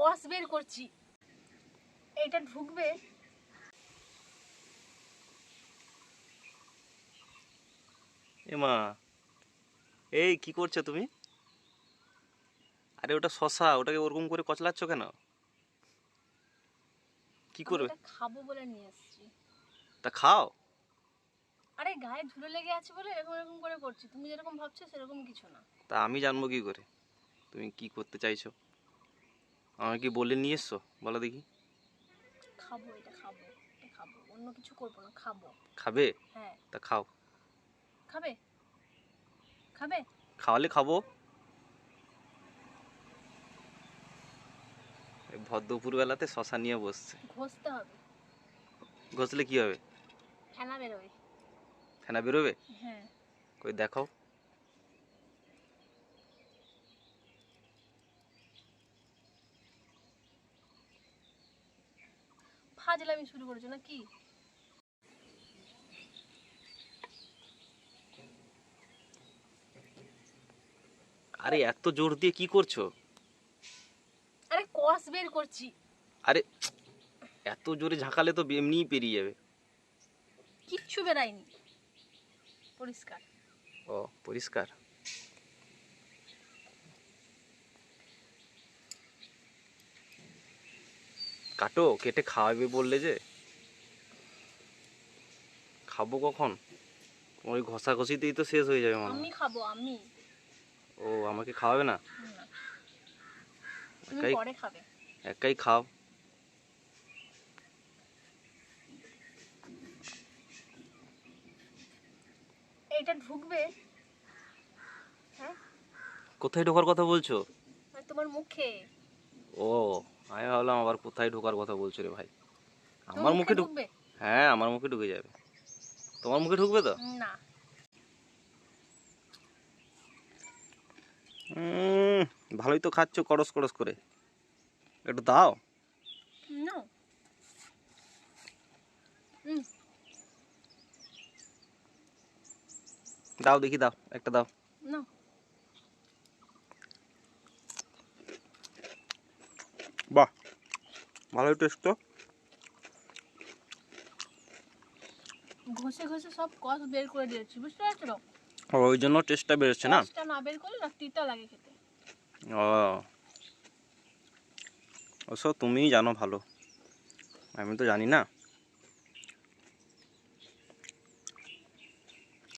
কস বের করছি। এইটা ঢুকবে। এ মা এই কি করছ তুমি? আরে ওটা শশা ওটাকে ওরকম করে কচলাচ্ছ কেন? কি করবে? খাব বলে নিয়ে এসেছি। তা খাও। আরে গায়ে ধুলো লেগে আছে বলে এরকম এরকম করে করছি। তুমি যেরকম ভাবছ সেরকম কিছু না। তা আমি জানব কি করে? তুমি কি করতে চাইছো? আমাকে কি বলে নিয়ে এসছো? বলো দেখি। খাব এটা খাব এটা খাব। অন্য কিছু করব না খাব। খাবে? হ্যাঁ। তা খাও। খাবে? খাবে? খাওয়ালে খাব। এই ভর দুপুরবেলাতে শশা নিয়ে বসছে। ঘষতে হবে। ঘষলে কি হবে? ফেনা বেরোবে। ফেনা বেরোবে? হ্যাঁ। কই দেখাও। ফাজলামি শুরু করেছ না কি আরে এত জোর দিয়ে কি করছ? আরে কস বের করছি। আরে এত জোরে ঝাঁকালে তো এমনিই পেরিয়ে যাবে। কিচ্ছু বেরায়নি। পরিষ্কার। ও পরিষ্কার? কাটো কেটে খাওয়াবে বললে যে। খাব কখন? ওই ঘষাঘষিতেই তো শেষ হয়ে যাবে আমি খাব আমি। ও আমাকে খাওয়াবে না? একাই পরে খাবে। একাই খাও। এইটা ঢুকবে? হ্যাঁ? কোথায় ঢোকার কথা বলছো? তোমার মুখে। ও। আমি ভাবলাম আবার কোথায় ঢোকার কথা বলছো রে ভাই। আমার মুখে ঢুকবে? হ্যাঁ আমার মুখে ঢুকে যাবে। তোমার মুখে ঢুকবে তো? না। ভালোই তো খাচ্ছ করস করস করে। একটু দাও। দাও দেখি দাও একটা দাও না বাহ ভালোই টেস্ট তো। ঘষে ঘষে সব কস বের করে দিয়েছি বুঝতে পারছ ওই জন্য টেস্টটা বেরোচ্ছে না? টেস্টটা না বের করলে না তিতা লাগে খেতে। ও। ওসব তুমিই জানো ভালো। আমি তো জানি না।